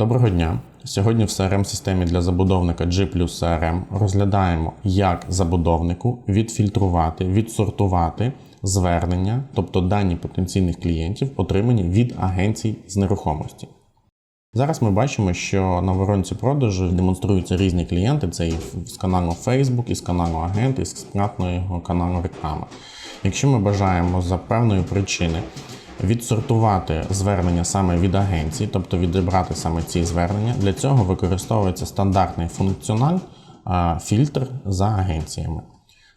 Доброго дня! Сьогодні в crm системі для забудовника G CRM розглядаємо, як забудовнику відфільтрувати, відсортувати звернення, тобто дані потенційних клієнтів, отримані від агенцій з нерухомості. Зараз ми бачимо, що на воронці продажу демонструються різні клієнти. Це і з каналу Facebook, і з каналу Агент, і з каналу реклами. Якщо ми бажаємо за певної причини відсортувати звернення саме від агенції, тобто відібрати саме ці звернення, для цього використовується стандартний функціонал фільтр за агенціями.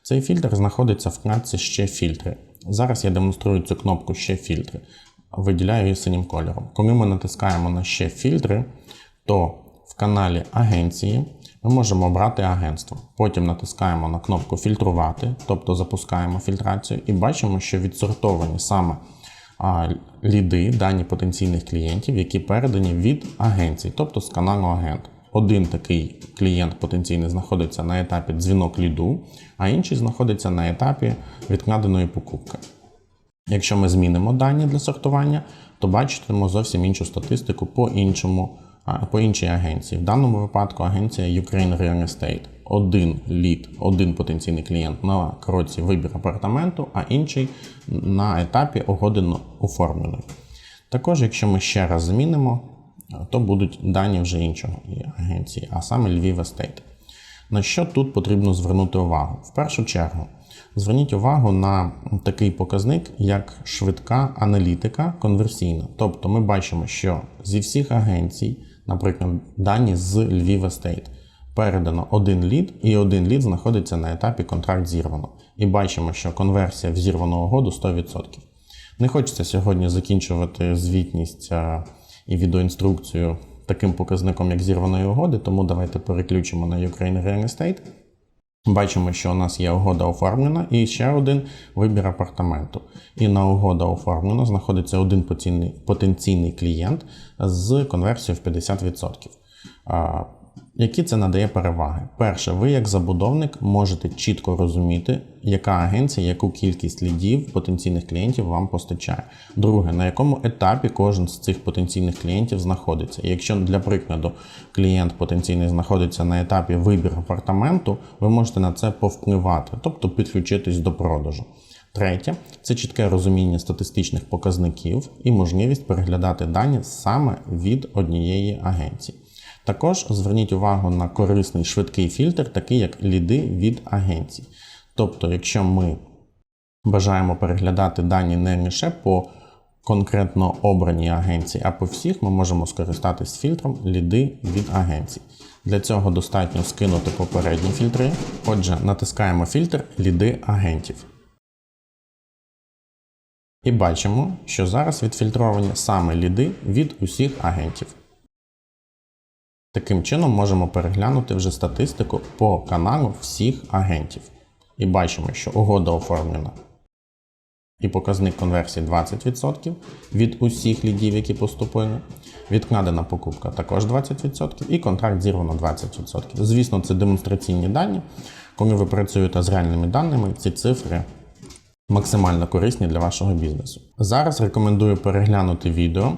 Цей фільтр знаходиться в вкладці Ще фільтри. Зараз я демонструю цю кнопку Ще фільтри, виділяю її синім кольором. Коли ми натискаємо на Ще фільтри, то в каналі Агенції ми можемо обрати агентство. Потім натискаємо на кнопку Фільтрувати, тобто запускаємо фільтрацію, і бачимо, що відсортовані саме ліди, дані потенційних клієнтів, які передані від агенцій, тобто з каналу Агент. Один такий клієнт потенційний знаходиться на етапі дзвінок ліду, а інший знаходиться на етапі відкладеної покупки. Якщо ми змінимо дані для сортування, то бачитимемо зовсім іншу статистику по іншому, по іншій агенції. В даному випадку агенція Ukraine Real Estate. Один лід, один потенційний клієнт на кроці вибір апартаменту, а інший на етапі угоди оформленої. Також, якщо ми ще раз змінимо, то будуть дані вже іншого агенції, а саме Львів Estate. На що тут потрібно звернути увагу? В першу чергу, зверніть увагу на такий показник, як швидка аналітика конверсійна. Тобто ми бачимо, що зі всіх агенцій, наприклад, дані з Львів Estate, передано один лід, і один лід знаходиться на етапі контракт зірвано. І бачимо, що конверсія в зірвану угоду 100%. Не хочеться сьогодні закінчувати звітність і відеоінструкцію таким показником, як зірваної угоди, тому давайте переключимо на Ukraine Real Estate. Бачимо, що у нас є угода оформлена і ще один вибір апартаменту. І на угода оформлена знаходиться один потенційний клієнт з конверсією в 50%. Які це надає переваги? Перше, ви як забудовник можете чітко розуміти, яка агенція, яку кількість лідів потенційних клієнтів вам постачає. Друге, на якому етапі кожен з цих потенційних клієнтів знаходиться. Якщо для прикладу клієнт потенційний знаходиться на етапі вибір апартаменту, ви можете на це повпливати, тобто підключитись до продажу. Третє це чітке розуміння статистичних показників і можливість переглядати дані саме від однієї агенції. Також зверніть увагу на корисний швидкий фільтр, такий як ліди від агенцій. Тобто, якщо ми бажаємо переглядати дані не лише по конкретно обраній агенції, а по всіх, ми можемо скористатись фільтром ліди від агенцій. Для цього достатньо скинути попередні фільтри. Отже, натискаємо фільтр ліди агентів. І бачимо, що зараз відфільтровані саме ліди від усіх агентів. Таким чином можемо переглянути вже статистику по каналу всіх агентів. І бачимо, що угода оформлена. І показник конверсії 20% від усіх лідів, які поступили. Відкладена покупка також 20%, і контракт зірвано 20%. Звісно, це демонстраційні дані. Коли ви працюєте з реальними даними, ці цифри максимально корисні для вашого бізнесу. Зараз рекомендую переглянути відео,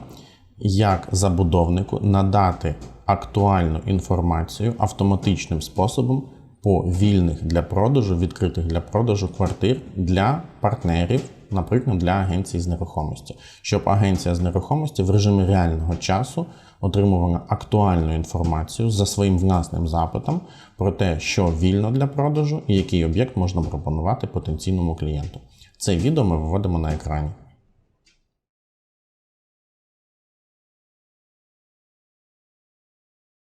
як забудовнику надати актуальну інформацію автоматичним способом по вільних для продажу, відкритих для продажу квартир для партнерів, наприклад, для агенції з нерухомості, щоб агенція з нерухомості в режимі реального часу отримувала актуальну інформацію за своїм власним запитом про те, що вільно для продажу і який об'єкт можна пропонувати потенційному клієнту. Це відео ми виводимо на екрані.